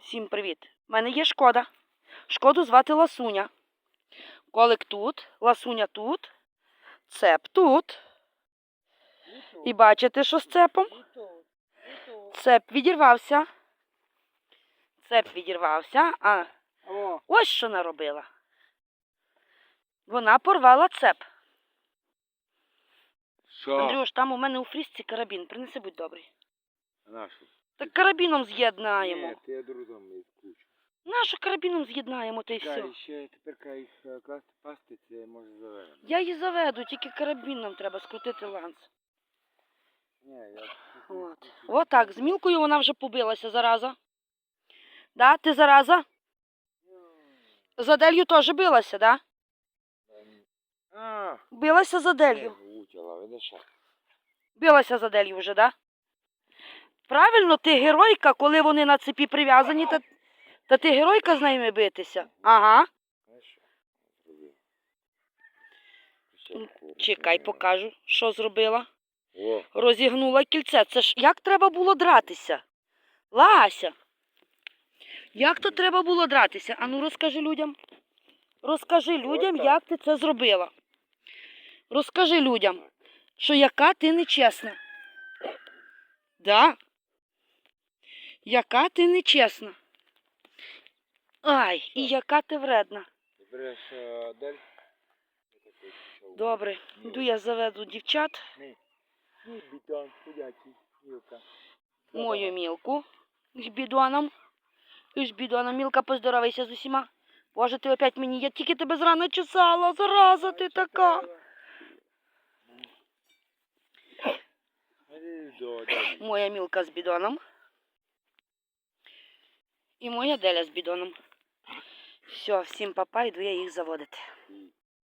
Всім привіт! У мене є шкода. Шкоду звати Ласуня. Колик тут, Ласуня тут, цеп тут. І бачите, що з цепом? Цеп відірвався. Цеп відірвався. А ось що наробила. Вона порвала цеп. що? Андрюш, там у мене у фрізці карабін. Принеси, будь добрий. Нашу. Так карабіном з'єднаємо. Ні, ти я друзом не скучу. Нашу карабіном з'єднаємо, та й все. Чекай, ще тепер їх е, класти пасти, це може завернути. Я її заведу, тільки карабін нам треба скрутити ланц. Ні, я... От. Отак, з мілкою вона вже побилася зараза. Да, ти зараза? За Делью теж билася, да? А, Билася за Делью. влучила, видиш? Билася за Делью вже, да? Правильно, ти геройка, коли вони на цепі прив'язані, та, та ти геройка з ними битися. Ага. Чекай, покажу, що зробила. О, Розігнула кільце. Це ж як треба було дратися? Лася. Як то треба було дратися? Ану розкажи людям. Розкажи людям, як ти це зробила. Розкажи людям, що яка ти нечесна. Да? Яка ти нечесна. Ай, і яка ти вредна. береш е, дель? Добре, йду я заведу дівчат, мою мілку з бідоном. І з бідоном. Мілка, поздоровайся з усіма. Боже, ти опять мені, я тільки тебе зрана чесала, зараза ти така. Моя мілка з бідоном. І моя деля з бідоном. Все, всім папа, йду я їх заводити.